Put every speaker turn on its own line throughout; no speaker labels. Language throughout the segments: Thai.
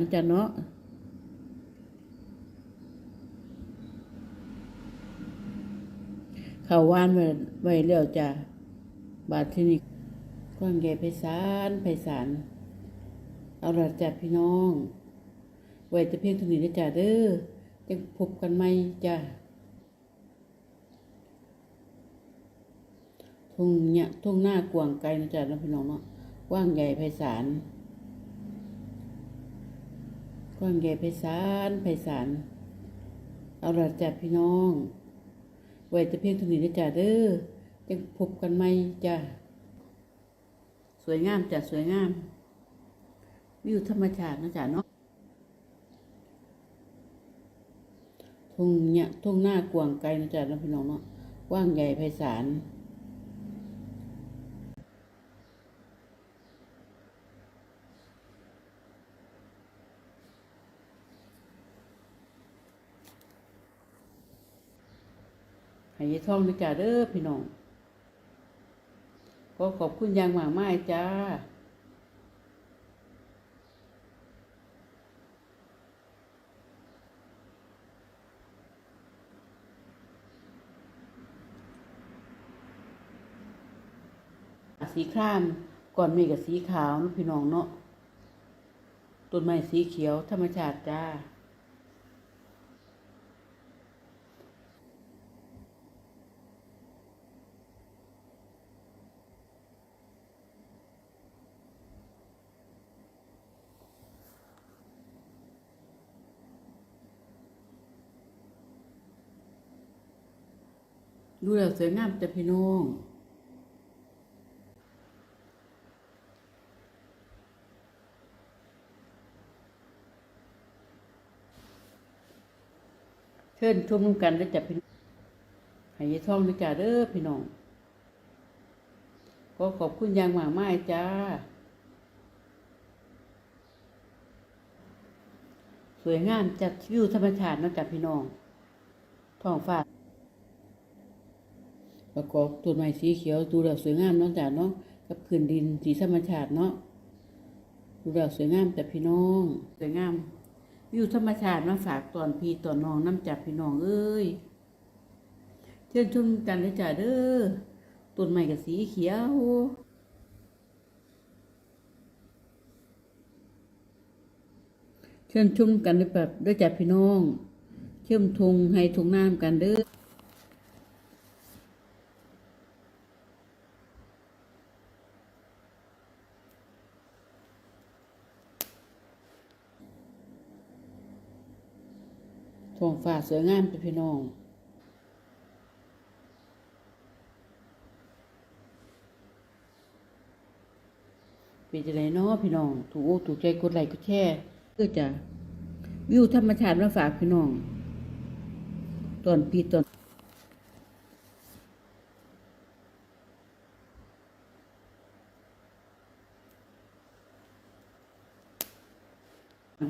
นะจ๊ะเนาะเขาววานไว้ไว้แล้วจ้ะบาทที่นี่กว้างใหญ่ไพศาลไพศาลเอาละจ้ะพี่น้อง ไว้แต่เพียงเท่านี้นะจ๊ะเด้อจะพบกันใหมจ้ะทุ่งเนี่ยทุ่งหน้ากวางไกลนะจ๊ะนะพี่น้องเนาะกว้างใหญ่ไพศาล กว้างใหญ่ไพศาลไพศาลเอาละจ้ะพี่น้อง ไว้แต่เพียงเท่านี้นะจ๊ะเด้อจะพบกันใหมจ้ะสวยงามจ้ะสวยงาม วิวธรรมชาตินะจ๊ะเนาะทุ่งเนี่ยทุ่งหน้ากว้างไกลนะจ๊ะนะพี่น้องเนาะกว้างใหญ่ไพศาล ให้ยายท่องนะจ๊ะเด้อพี่น้องก็ขอบคุณอย่างมากมายจ้าสีครามก่อนเมฆกับสีขาวนะพี่น้องเนาะต้นไม้สีเขียวธรรมชาติจ้า ดูแล้วสวยงามแต่พี่น้องเชิญชมกันแล้วจะพี่ให้ยายท่องด้วยจ้าเด้อพี่น้องก็ขอบคุณอย่างมากมายจ้า สวยงามจัดวิวธรรมชาตินะจ้ะพี่น้องท้องฟ้า ประกอบต้นไม้สีเขียวดูแล้วสวยงามเนาะจ้ะเนาะกับพื้นดินสีธรรมชาติเนาะดูแล้วสวยงามแต่พี่น้องสวยงามวิวธรรมชาติมาฝากตอนพี่ตอนน้องน้ำจับพี่น้องเอ้ยเชิญชมกันเลยจ้ะเด้อต้นไม้กับสีเขียวเชิญชมกันด้วยแบบด้วยจ้ะพี่น้องเชื่อมทงให้ทงน้ำกันเด้อ ท้องฟ้าสวยงามเป็นพี่น้อง เป็นจะไรเนาะพี่น้อง ถูกอกถูกใจกดไลค์กดแชร์เพื่อจะวิวธรรมชาติมาฝากพี่น้อง ตอนปีตอน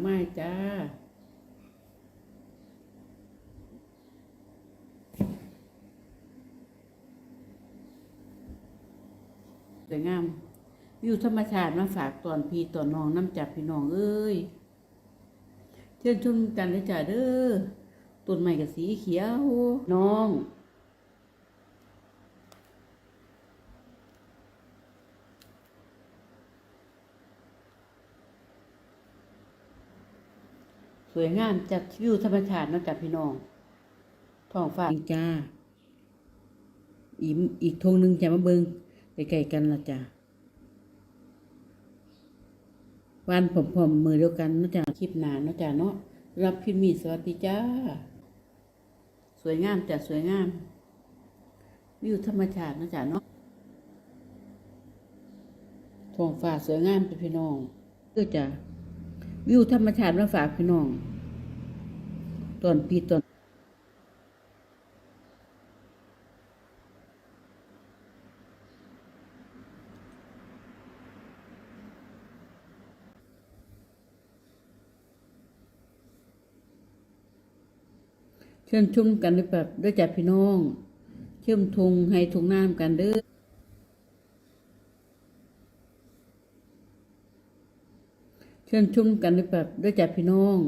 ไม่จ้า สวยงาม วิวธรรมชาติมาฝากตอนพี่ตอนน้องน้ำจับพี่น้องเอ้ยเชิญชมกันเลยจ้ะเด้อต้นไม้กับสีเขียว น้องสวยงามจัดวิวธรรมชาตินาะจ้ะพี่น้องท้องฟ้าจริงจ้าอีกอีกทงหนึ่งจะมาเบิง ใกล้ๆกันละจ้ะวันผมๆมือเดียวกันนะจ้ะคลิปหนานะจ้ะเนาะรับพิมีสวัสดีจ้า สวยงามจ้ะสวยงาม วิวธรรมชาตินะจ้ะเนาะท้องฟ้าสวยงามเป็นพี่น้องเพื่อจ้ะวิวธรรมชาติมาฝากพี่น้อง ตอนปีตอน เชิญชมกันด้วยแบบด้วยจัดพี่น้อง เชื่อมทงให้ทงน้ำกันเด้อเชิญเชิญชมกันด้วยแบบด้วยจัดพี่น้อง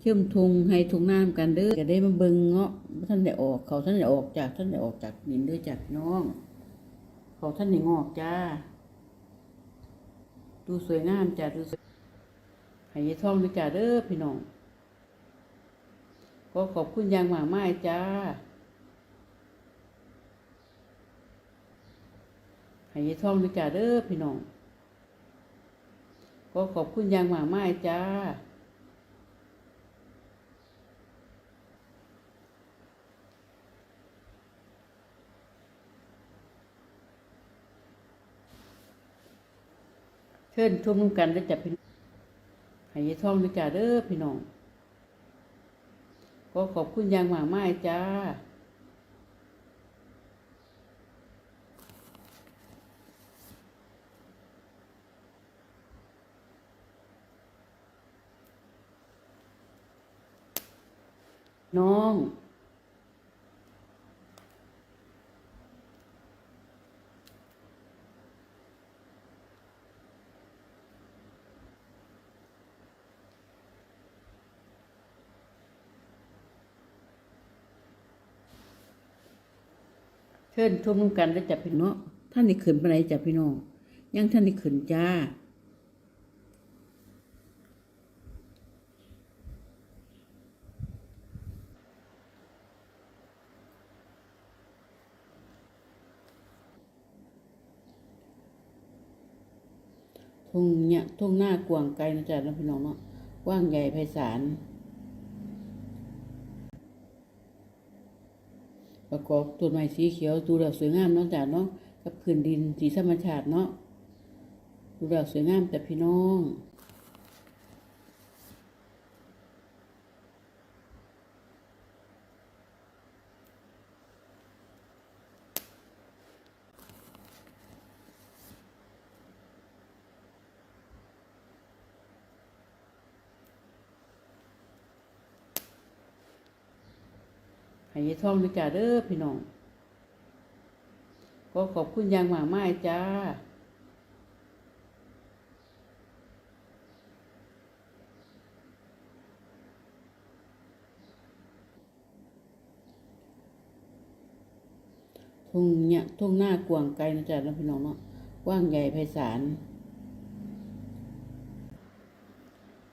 เชื่อมทงให้ทงน้ำกันเด้อจะได้มาเบิ่งเงาะท่านได้ออก เขาท่านได้ออกจากท่านได้ออกจากดินด้วยจัดน้อง เขาท่านได้งอกจ้า ดูสวยงามจ้าดูสวยให้ยายท่องด้วยจ้าเด้อพี่น้อง ก็ขอบคุณอยางมากมายจ้า ให้ยายท่องด้วยจ้าเด้อพี่น้องก็ขอบคุณอยางมากมายจ้าเชิญชมร่วมกันแล้วจะพี่ให้ยายท่องด้วยจ้าเด้อพี่น้อง ก็ขอบคุณอยางมากมายจ้าน้อง เชิญชมร่วมกันแล้วจะพี่น้องท่านนี่ขึ้นไปไหนจ้ะพี่น้องยังท่านนี่ขึ้นจ้าทุ่งเนี่ยทุ่งหน้ากว้างไกลนะจ๊ะน้องพี่น้องเนาะกว้างใหญ่ไพศาล ประกอบต้นไม้สีเขียวดูแล้วสวยงามเนาะจ๊ะเนาะกับพื้นดินสีธรรมชาติเนาะดูแล้วสวยงามแต่พี่น้อง ให้ยายท่องด้วยจ้าเด้อพี่น้อง ก็ขอบคุณอยางมากมายจ้าทุ่งเนี่ยทุ่งหน้ากว้างไกลนะจ๊ะน้องพี่น้องเนาะกว้างใหญ่ไพศาล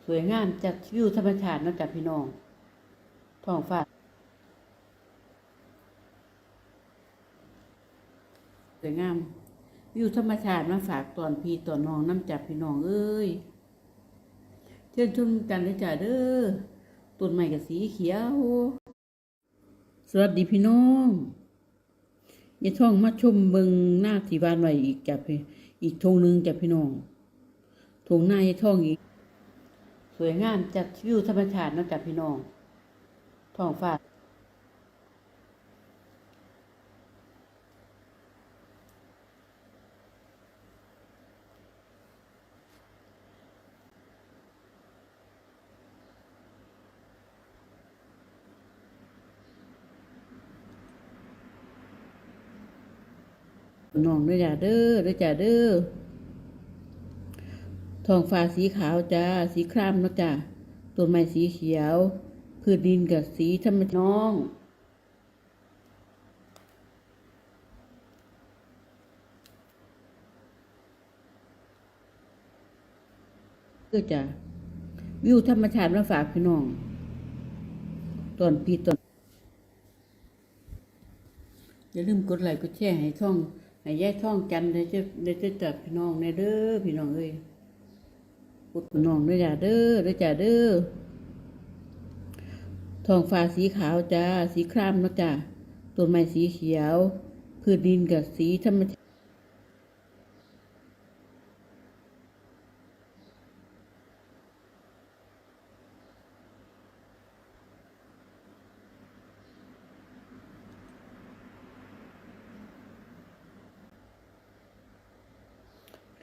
สวยงามจากวิวธรรมชาตินะจ๊ะพี่น้องท้องฟ้า สวยงามวิวธรรมชาติมาฝากตอนพี่ตอนน้องน้ำจับพี่น้องเอ้ยเชิญชมกันเลยจ้าเด้อต้นไม้กับสีเขียว สวัสดีพี่น้องอย่าท่องมาชมเบิงหน้าที่บ้านไว้อีกจ้ะพี่อีกทงหนึ่งจ้ะพี่น้องทงหน้าอย่าท่องอีก สวยงามจากวิวธรรมชาตินะจ้ะพี่น้องท้องฟ้า น้องด้วยจ้าเด้อด้วยจ้าเด้อทองฟ้าสีขาวจ้า สีครามนะจ้าต้นไม้สีเขียวพื้นดินกับสีธรรมชาติน้องก็จะวิวธรรมชาติมาฝากพี่น้องตอนปีตอนอย่าลืมกดไลค์กดแชร์ให้ช่อง ให้แยกช่องจันได้จะได้จะจับพี่น้องในเด้อพี่น้องเอ้ยกดพี่น้องด้วยจ้าเด้อด้วยจ้าเด้อทองฟ้าสีขาวจ้า สีครามนะจ้าต้นไม้สีเขียว พื้นดินกับสีธรรมชาติ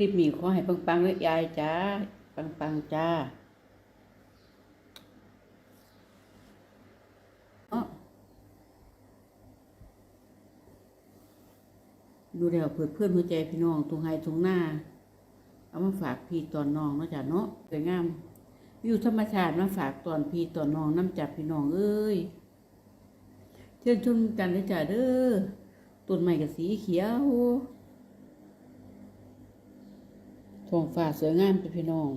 พี่มีขอให้ปังๆเลยยายจ้า ปังๆจ้าดูแลเพื่อเพื่อนหัวใจพี่น้องทุงไฮทุงหน้า เอามาฝากพี่ตอนน้องนะจ๊ะเนาะสวยงามวิวธรรมชาติมาฝากตอนพี่ตอนน้องน้ำจับพี่น้องเอ้ยเชิญชุนกันเลยจ้ะเด้อต้นใหม่กับสีเขียว ท้องฟ้าสวยงามไปพี่น้อง